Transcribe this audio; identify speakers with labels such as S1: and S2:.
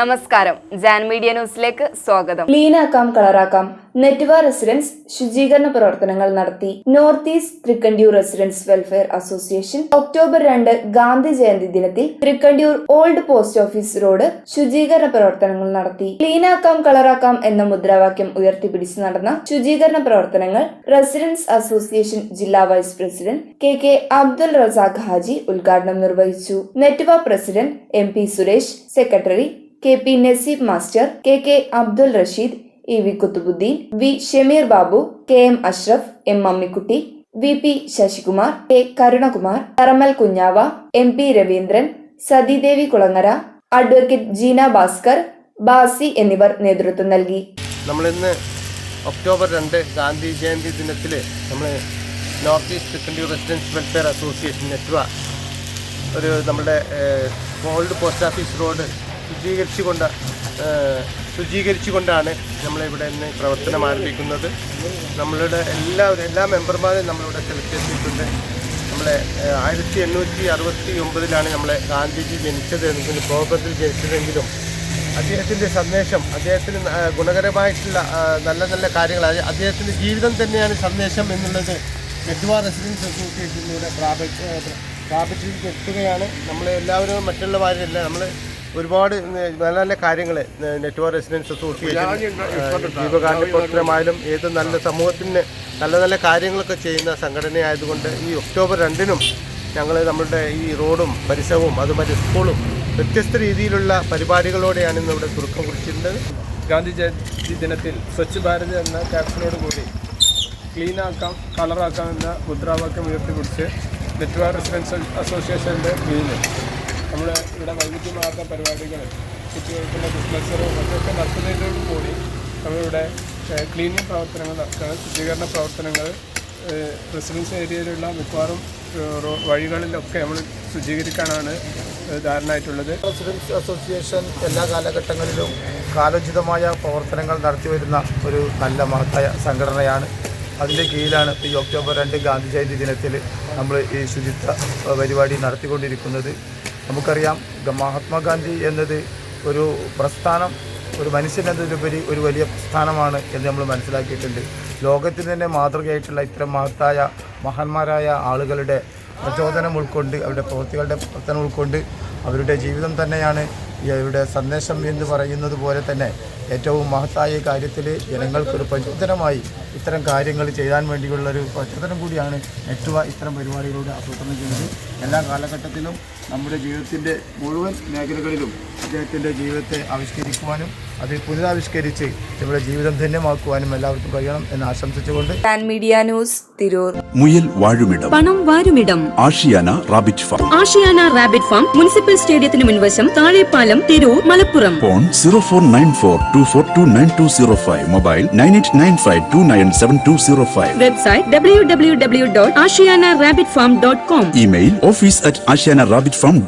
S1: നമസ്കാരം. ജാൻ മീഡിയ ന്യൂസിലേക്ക് സ്വാഗതം.
S2: ക്ലീനാക്കാം കളറാക്കാം. നെറ്റ്വ റെസിഡൻസ് ശുചീകരണ പ്രവർത്തനങ്ങൾ നടത്തി north east Thrikkandiyur residence welfare association October രണ്ട് ഗാന്ധി ജയന്തി ദിനത്തിൽ Thrikkandiyur old post office road ശുചീകരണ പ്രവർത്തനങ്ങൾ നടത്തി. ക്ലീനാക്കാം കളറാക്കാം എന്ന മുദ്രാവാക്യം ഉയർത്തിപ്പിടിച്ച് നടന്ന ശുചീകരണ പ്രവർത്തനങ്ങൾ റെസിഡൻസ് അസോസിയേഷൻ ജില്ലാ vice president K K Abdul Razak Haji ഉദ്ഘാടനം നിർവഹിച്ചു. നെറ്റ്വ president M P Suresh secretary K P Naseeb master K K Abdul Rasheed E V Kuthubuddin V Shameer Babu K M Ashraf M Mammikutty V P Sasikumar K Karunakumar Tharamal Kunjava M P Raveendran Sathidevi Kulangara advocate Jeena Bhaskar Basi എന്നിവർ നേതൃത്വം നൽകി.
S3: നമ്മൾ ഇന്ന് October രണ്ട് ഗാന്ധി ജയന്തി ദിനത്തിൽ നമ്മൾ north east secondary residence welfare association നെറ്റ്വ ഒരു നമ്മുടെ ഓൾഡ് പോസ്റ്റ് ഓഫീസ് റോഡ് ശുചീകരിച്ചുകൊണ്ട് ശുചീകരിച്ചുകൊണ്ടാണ് നമ്മളിവിടെ നിന്ന് പ്രവർത്തനം ആരംഭിക്കുന്നത്. നമ്മളുടെ എല്ലാ എല്ലാ മെമ്പർമാരെയും നമ്മളിവിടെ സെലക്ട് ചെയ്തിട്ടുണ്ട് നമ്മളെ ആയിരത്തി എണ്ണൂറ്റി അറുപത്തി ഒമ്പതിലാണ് നമ്മളെ ഗാന്ധിജി ജനിച്ചത് എന്നെങ്കിലും കോപത്തിൽ ജനിച്ചതെങ്കിലും അദ്ദേഹത്തിന്റെ സന്ദേശം അദ്ദേഹത്തിന് ഗുണകരമായിട്ടുള്ള നല്ല നല്ല കാര്യങ്ങൾ അദ്ദേഹത്തിന്റെ ജീവിതം തന്നെയാണ് സന്ദേശം എന്നുള്ളത് ഗഡ്വാ റെസിഡൻസ് അസോസിയേഷനിലൂടെ പ്രാപിച്ച് പ്രാപിച്ചിരിക്കുകയാണ് നമ്മളെ എല്ലാവരും മറ്റുള്ളവരല്ല നമ്മൾ ഒരുപാട് നല്ല നല്ല കാര്യങ്ങൾ നെറ്റ്വർ റെസിഡൻസ് അസോസിയേഷൻ ജീവകാരുണ്യപ്രവർത്തനമായാലും ഏത് നല്ല സമൂഹത്തിന് നല്ല നല്ല കാര്യങ്ങളൊക്കെ ചെയ്യുന്ന സംഘടനയായതുകൊണ്ട് ഈ ഒക്ടോബർ രണ്ടിനും ഞങ്ങൾ നമ്മളുടെ ഈ റോഡും പരിസരവും അതുമാതിരി സ്കൂളും വ്യത്യസ്ത രീതിയിലുള്ള പരിപാടികളോടെയാണ് ഇന്ന് ഇവിടെ തുടക്കം കുറിച്ചിട്ടുള്ളത്.
S4: ഗാന്ധി ജയന്തി ദിനത്തിൽ സ്വച്ഛ് ഭാരത് എന്ന ക്യാപ്ഷനോട് കൂടി ക്ലീൻ ആക്കാം കളറാക്കാം എന്ന മുദ്രാവാക്യം ഉയർത്തിപ്പിടിച്ച് നെറ്റ്വർ റെസിഡൻസ് അസോസിയേഷന്റെ കീഴിൽ നമ്മൾ ഇവിടെ വൈവിധ്യമാർന്ന പരിപാടികൾ കുട്ടികൾക്കുള്ള ബിസിനസ്സുകളും മറ്റൊക്കെ നടത്തുന്നതിനോട് കൂടി നമ്മളിവിടെ ക്ലീനിങ് പ്രവർത്തനങ്ങൾ നടത്തുന്നത് ശുചീകരണ പ്രവർത്തനങ്ങൾ റെസിഡൻസ് ഏരിയയിലുള്ള മിക്കവാറും വഴികളിലൊക്കെ നമ്മൾ ശുചീകരിക്കാനാണ് ധാരണയായിട്ടുള്ളത്.
S5: റെസിഡൻസ് അസോസിയേഷൻ എല്ലാ കാലഘട്ടങ്ങളിലും കാലോചിതമായ പ്രവർത്തനങ്ങൾ നടത്തിവരുന്ന ഒരു നല്ല മഹത്തായ സംഘടനയാണ്. അതിന്റെ കീഴിലാണ് ഈ ഒക്ടോബർ രണ്ട് ഗാന്ധി ജയന്തി ദിനത്തിൽ നമ്മൾ ഈ ശുചിത്വ പരിപാടി നടത്തിക്കൊണ്ടിരിക്കുന്നത്. നമുക്കറിയാം മഹാത്മാഗാന്ധി എന്നത് ഒരു പ്രസ്ഥാനം ഒരു മനുഷ്യൻ ഒരു വലിയ പ്രസ്ഥാനമാണ് എന്ന് നമ്മൾ മനസ്സിലാക്കിയിട്ടുണ്ട്. ലോകത്തിന് തന്നെ മാതൃകയായിട്ടുള്ള ഇത്തരം മഹത്തായ മഹാന്മാരായ ആളുകളുടെ പ്രചോദനം ഉൾക്കൊണ്ട് അവരുടെ പ്രവൃത്തികളുടെ പ്രവർത്തനം ഉൾക്കൊണ്ട് അവരുടെ ജീവിതം തന്നെയാണ് അവരുടെ സന്ദേശം എന്ന് പറയുന്നത് പോലെ തന്നെ ഏറ്റവും മഹത്തായ കാര്യത്തിൽ ജനങ്ങൾക്കൊരു പ്രചോദനമായി ഇത്തരം കാര്യങ്ങൾ ചെയ്യാൻ വേണ്ടിയുള്ളൊരു പ്രചോദനം കൂടിയാണ് നെറ്റുവ ഇത്തരം പരിപാടികളുടെ ആസൂത്രണം ചെയ്യുന്നത്. എല്ലാ കാലഘട്ടത്തിലും നമ്മുടെ ജീവിതത്തിന്റെ മുഴുവൻ മേഖലകളിലും അദ്ദേഹത്തിന്റെ ജീവിതത്തെ ആവിഷ്കരിക്കുവാനും അത് പുനരാവിഷ്കരിച്ച് നമ്മുടെ ജീവിതം ധന്യമാക്കുവാനും എല്ലാവർക്കും കഴിയണം എന്ന് ആശംസിച്ചുകൊണ്ട്
S2: മീഡിയ ന്യൂസ് തിരൂർ.
S6: മുയൽ വാഴുമിടം.
S7: പണം വാരുമിടം.
S6: Ashiana rabbit farm.
S7: Ashiana rabbit farm municipal സ്റ്റേഡിയത്തിന് മുൻവശം Thazhepalam Tirur Malappuram.
S6: Phone zero four nine four two four two nine two zero five. Mobile nine eight nine five two nine seven two zero five.
S7: Website W W W dot Ashiana rabbit farm dot com.
S6: Email office at Ashiana rabbit farm